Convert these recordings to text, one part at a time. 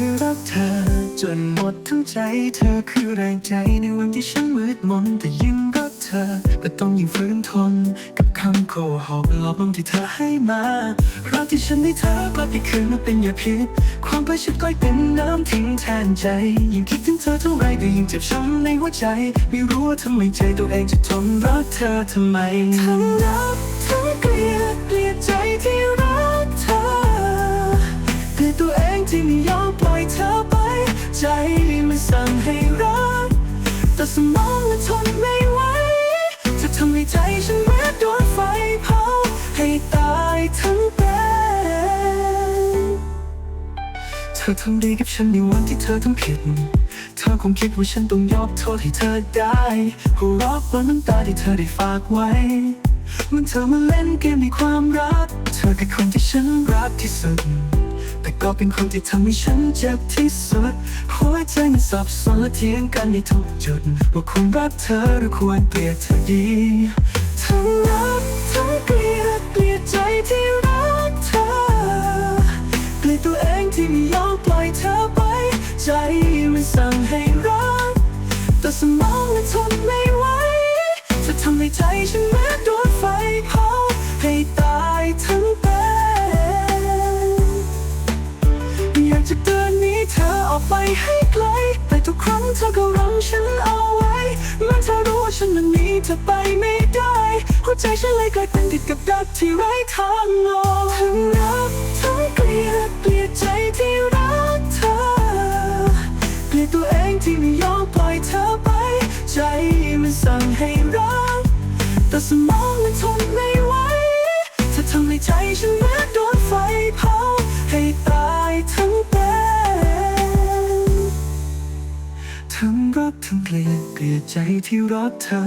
ยรักเธอ จนหมดทั้งใจ เธอคือแรงใจในวันที่ฉันมืดมน แต่ยังรักเธอและต้องยิ่งฝืนทน กับคำโกหกหลอกลวงที่เธอให้มารักที่ฉันได้เธอกลับอีกคืนมาเป็นยาพิษ ความประชิดกลายเป็นน้ำทิ้งแทนใจ ยิ่งคิดถึงเธอเท่าไรก็ยิ่งเจ็บช้ำในหัวใจ ไม่รู้ว่าทำไมใจตัวเองจะทนรักเธอทำไมทั้งรักทั้งเกลียดเกลียดใจที่รัก ธอทำดีกับฉันในวันที่เธอทำผิด เธอคงคิดว่าฉันต้องยกโทษให้เธอได้หัวเราะบนน้ำตาที่เธอได้ฝากไว้ มันเธอมาเล่นเกมในความรัก เธอคือคนที่ฉันรักที่สุด แต่ก็เป็นคนที่ทำให้ฉันเจ็บที่สุด หัวใจมันสับสนและเถียงกันในทุกจุด ว่าควรรักเธอหรือควรเกลียดเธอดี แต่สมองมันทนไม่ไหวจะทำให้ใจฉันเหมือนโดนไฟเผาให้ตายทั้งเป็นอยากจะเดินนี้เธอออกไปให้ไกล แต่ทุกครั้งเธอก็รั้งฉันเอาไว้เมื่อนเธอรู้ว่าฉันมันหนีเธอไปไม่ได้ หัวใจฉันเลยกลายเป็นติดกับดักที่ไร้ทาง แต่สมองมันทนไม่ไหวเธอทำให้ใจฉันเหมือนโดนไฟเผาให้ตายทั้งเป็นทั้งรักทั้งเกลียดเกลียดใจที่รักเธอ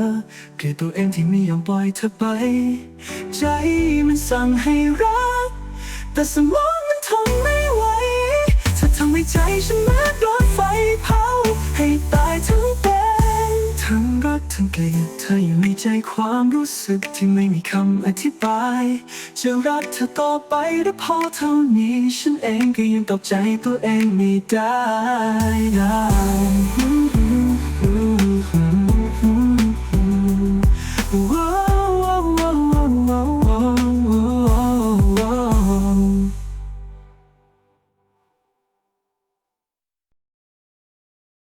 เกลียดตัวเองที่ไม่ยอมปล่อยเธอไป ใจมันสั่งให้รัก แต่สมองมันทนไม่ไหวเธอทำให้ใจฉันเหมือนโดนไฟเผาให้ตาย รักทั้งเกลียดเธออยู่ในใจความรู้สึกที่ไม่มีคำอธิบาย จะรักเธอต่อไปหรือพอเท่านี้ ฉันเองก็ยังตอบใจตัวเองไม่ได้